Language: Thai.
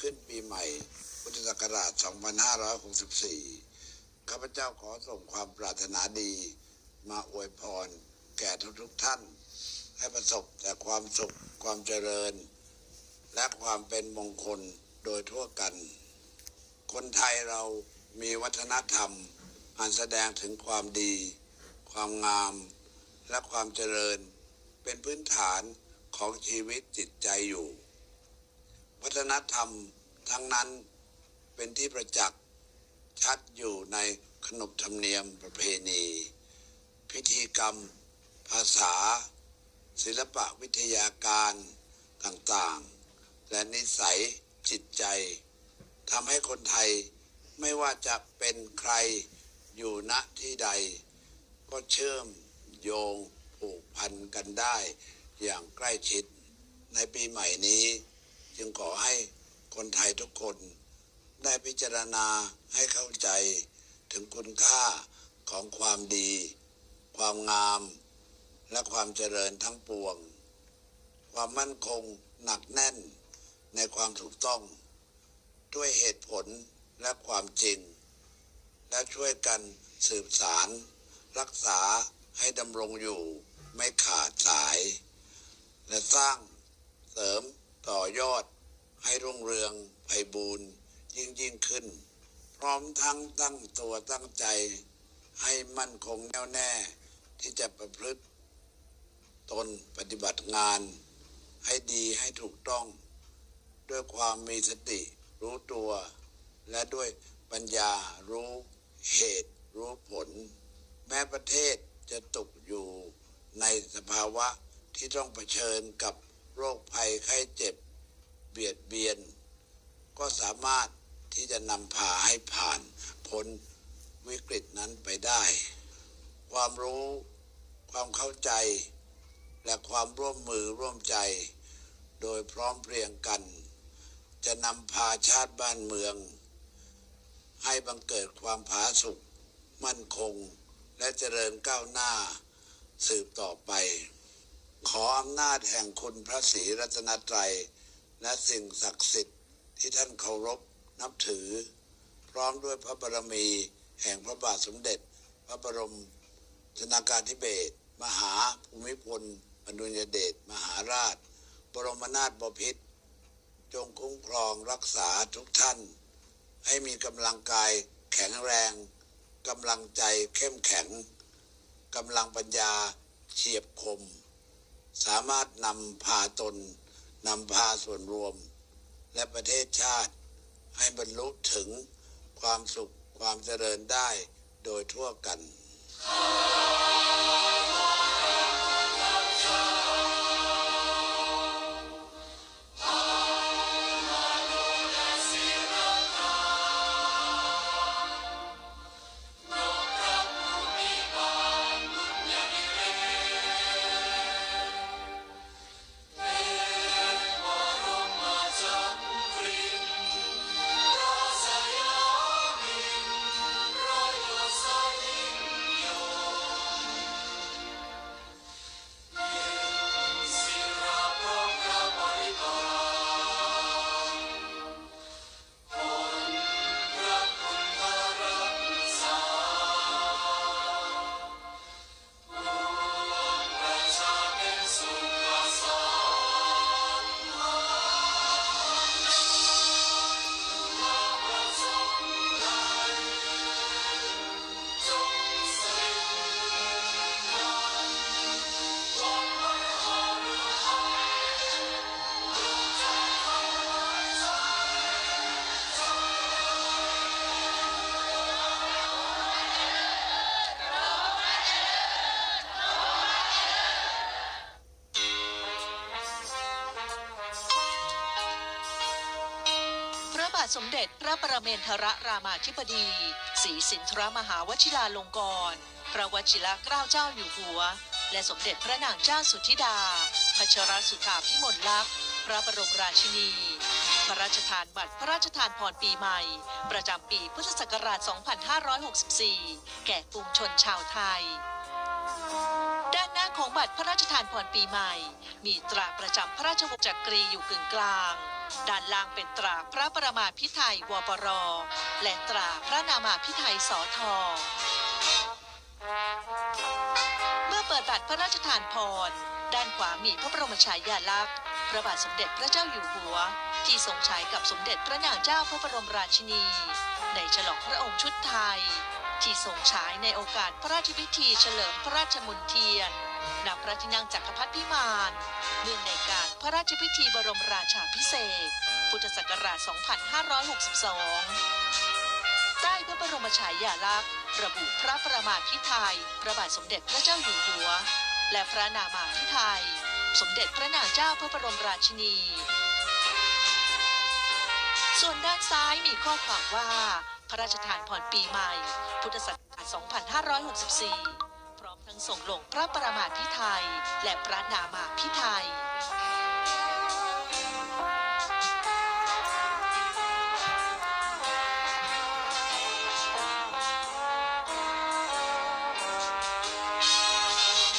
ขึ้นปีใหม่ พุทธศักราช 2564 ข้าพเจ้าขอส่งความปรารถนาดี มาอวยพร แก่ทุกๆท่าน ให้ประสบแต่ความสุขความเจริญ และความเป็นมงคลโดยทั่วกัน คนไทยเรามีวัฒนธรรม อันแสดงถึงความดี ความงาม และความเจริญ เป็นพื้นฐานของชีวิตจิตใจอยู่ วัฒนธรรม ทั้งนั้นเป็นที่ประจักษ์ชัดอยู่ในขนบธรรมเนียมประเพณี พิธีกรรม ภาษา ศิลปะวิทยาการต่างๆ และนิสัยจิตใจทำให้คนไทยไม่ว่าจะเป็นใครอยู่ณที่ใด ก็เชื่อมโยงผูกพันกันได้อย่างใกล้ชิดในปีใหม่นี้ จึงขอให้ คนไทยทุกคนได้พิจารณาให้เข้าใจถึงคุณค่าของความดี ความงาม และความเจริญทั้งปวง ความมั่นคงหนักแน่นในความถูกต้อง ด้วยเหตุผลและความจริง และช่วยกันสืบสารรักษาให้ดำรงอยู่ไม่ขาดสาย และสร้างเสริมต่อยอด ให้รุ่งเรืองไพบูรณ์ยิ่งยิ่งขึ้น พร้อมทั้งตั้งตัวตั้งใจ ให้มั่นคงแน่วแน่ ที่จะประพฤติตนปฏิบัติงาน ให้ดีให้ถูกต้อง ด้วยความมีสติรู้ตัว และด้วยปัญญารู้เหตุรู้ผล แม้ประเทศจะตกอยู่ในสภาวะที่ต้องเผชิญกับโรคภัยไข้เจ็บ บียดเบียน ก็สามารถที่จะนำพาให้ผ่านพ้นวิกฤตนั้นไปได้ ความรู้ความเข้าใจ และความร่วมมือร่วมใจ โดยพร้อมเพรียงกัน จะนำพาชาติบ้านเมือง ให้บังเกิดความผาสุกมั่นคง และเจริญก้าวหน้าสืบต่อไป ขออำนาจแห่งคุณพระศรีรัตนตรัย และสิ่งศักดิ์สิทธิ์ที่ท่านเคารพนับถือ พร้อมด้วยพระบารมี แห่งพระบาทสมเด็จ พระบรมชนากาธิเบศรมหาภูมิพลอดุลยเดชมหาราช บรมนาถบพิตรจงคุ้มครองรักษาทุกท่าน ให้มีกำลังกายแข็งแรงกำลังใจเข้มแข็งกำลังปัญญาเฉียบคม สามารถนำพาตน นำพาส่วนรวม และประเทศชาติ ให้บรรลุถึงความสุขความเจริญได้โดยทั่วกัน สมเด็จพระประเมนทรรามาธิบดีศรีสินทรมหาวชิราลงกรณ์พระวชิระเกล้าเจ้าอยู่หัว และสมเด็จพระนางเจ้าสุธิดาพัชรสุธาพิมลลักษณ์ พระบรมราชินี พระราชทานบัตรพระราชทานพรปีใหม่ ประจำปีพุทธศักราช 2564 แก่ปวงชนชาวไทย ด้านหน้าของบัตรพระราชทานพรปีใหม่ มีตราประจำพระราชวงศ์จักรีอยู่กึ่งกลาง ด้านล่างเป็นตราพระประมาพิไทยวปร และตราพระนามาพิไทยสอทอเมื่อเปิดบัตรพระราชทานพร ด้านขวามีพระบรมฉายาลักษณ์พระบาทสมเด็จพระเจ้าอยู่หัว ที่ทรงใช้กับสมเด็จพระนางเจ้าพระบรมราชินี ในฉลองพระองค์ชุดไทย ที่ทรงใช้ในโอกาสพระราชพิธีเฉลิมพระราชมนเทียนณพระที่นั่งจักรพรรดิพิมานเนื่องในการพระราชพิธีบรมราชาภิเศษ พุทธศักราช 2562 ใต้พระบรมฉายาลักษณ์ ระบุพระประมาพิไทยพระบาทสมเด็จพระเจ้าอยู่หัว และพระนามาพิไทยสมเด็จพระนางเจ้าพระบรมราชินี ส่วนด้านซ้ายมีข้อความว่า พระราชทานพรปีใหม่ พุทธศักราช 2564 พร้อมทั้งส่งลงพระประมาพิไทย และพระนามาพิไทย